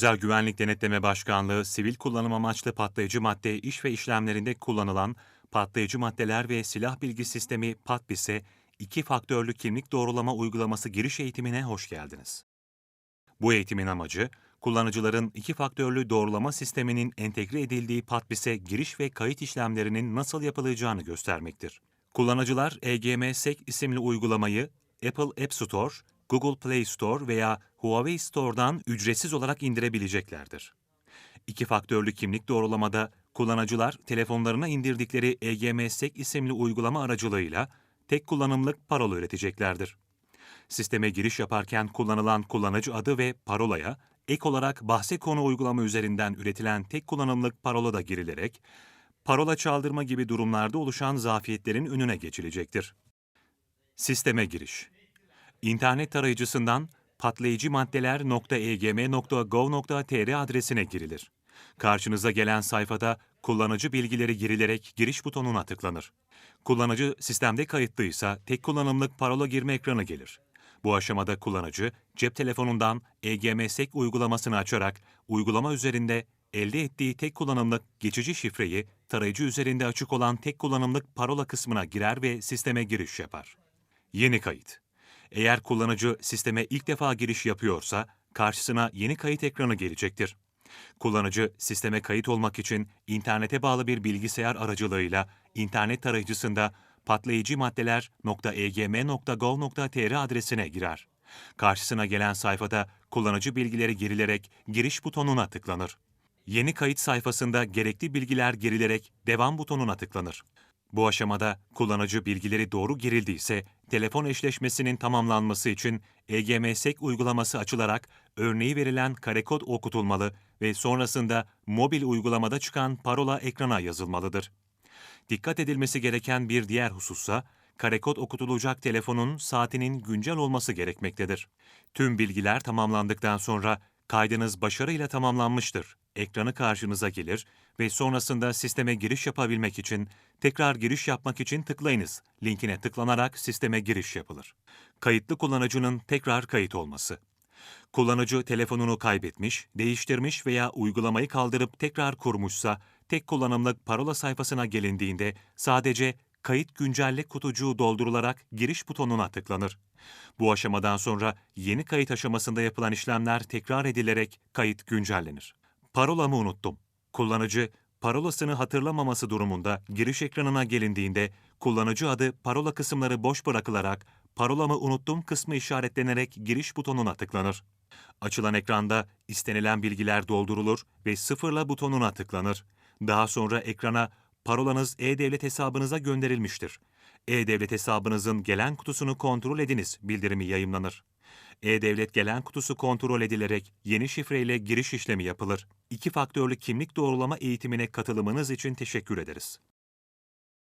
Özel Güvenlik Denetleme Başkanlığı, sivil kullanım amaçlı patlayıcı madde iş ve işlemlerinde kullanılan patlayıcı maddeler ve silah bilgi sistemi PATBİS'e iki faktörlü kimlik doğrulama uygulaması giriş eğitimine hoş geldiniz. Bu eğitimin amacı, kullanıcıların iki faktörlü doğrulama sisteminin entegre edildiği PATBİS'e giriş ve kayıt işlemlerinin nasıl yapılacağını göstermektir. Kullanıcılar EGM-SEC isimli uygulamayı Apple App Store, Google Play Store veya Huawei Store'dan ücretsiz olarak indirebileceklerdir. İki faktörlü kimlik doğrulamada kullanıcılar telefonlarına indirdikleri EGM-SEC isimli uygulama aracılığıyla tek kullanımlık parola üreteceklerdir. Sisteme giriş yaparken kullanılan kullanıcı adı ve parolaya ek olarak bahse konu uygulama üzerinden üretilen tek kullanımlık parola da girilerek parola çaldırma gibi durumlarda oluşan zafiyetlerin önüne geçilecektir. Sisteme giriş İnternet tarayıcısından patlayıcımaddeler.egm.gov.tr adresine girilir. Karşınıza gelen sayfada kullanıcı bilgileri girilerek giriş butonuna tıklanır. Kullanıcı sistemde kayıtlıysa tek kullanımlık parola girme ekranı gelir. Bu aşamada kullanıcı cep telefonundan EGM-SEC uygulamasını açarak uygulama üzerinde elde ettiği tek kullanımlık geçici şifreyi tarayıcı üzerinde açık olan tek kullanımlık parola kısmına girer ve sisteme giriş yapar. Yeni kayıt eğer kullanıcı sisteme ilk defa giriş yapıyorsa karşısına yeni kayıt ekranı gelecektir. Kullanıcı sisteme kayıt olmak için internete bağlı bir bilgisayar aracılığıyla internet tarayıcısında patlayıcımaddeler.egm.gov.tr adresine girer. Karşısına gelen sayfada kullanıcı bilgileri girilerek giriş butonuna tıklanır. Yeni kayıt sayfasında gerekli bilgiler girilerek devam butonuna tıklanır. Bu aşamada kullanıcı bilgileri doğru girildiyse telefon eşleşmesinin tamamlanması için EGM-SEC uygulaması açılarak örneği verilen karekod okutulmalı ve sonrasında mobil uygulamada çıkan parola ekrana yazılmalıdır. Dikkat edilmesi gereken bir diğer husussa karekod okutulacak telefonun saatinin güncel olması gerekmektedir. Tüm bilgiler tamamlandıktan sonra kaydınız başarıyla tamamlanmıştır. Ekranı karşınıza gelir ve sonrasında sisteme giriş yapabilmek için tekrar giriş yapmak için tıklayınız. Linkine tıklanarak sisteme giriş yapılır. Kayıtlı kullanıcının tekrar kayıt olması. Kullanıcı telefonunu kaybetmiş, değiştirmiş veya uygulamayı kaldırıp tekrar kurmuşsa tek kullanımlık parola sayfasına gelindiğinde sadece kayıt güncelle kutucuğu doldurularak giriş butonuna tıklanır. Bu aşamadan sonra yeni kayıt aşamasında yapılan işlemler tekrar edilerek kayıt güncellenir. Parolamı unuttum. Kullanıcı parolasını hatırlamaması durumunda giriş ekranına gelindiğinde kullanıcı adı parola kısımları boş bırakılarak parolamı unuttum kısmı işaretlenerek giriş butonuna tıklanır. Açılan ekranda istenilen bilgiler doldurulur ve sıfırla butonuna tıklanır. Daha sonra ekrana parolanız e-devlet hesabınıza gönderilmiştir. E-devlet hesabınızın gelen kutusunu kontrol ediniz bildirimi yayımlanır. E-Devlet gelen kutusu kontrol edilerek yeni şifreyle giriş işlemi yapılır. İki faktörlü kimlik doğrulama eğitimine katılımınız için teşekkür ederiz.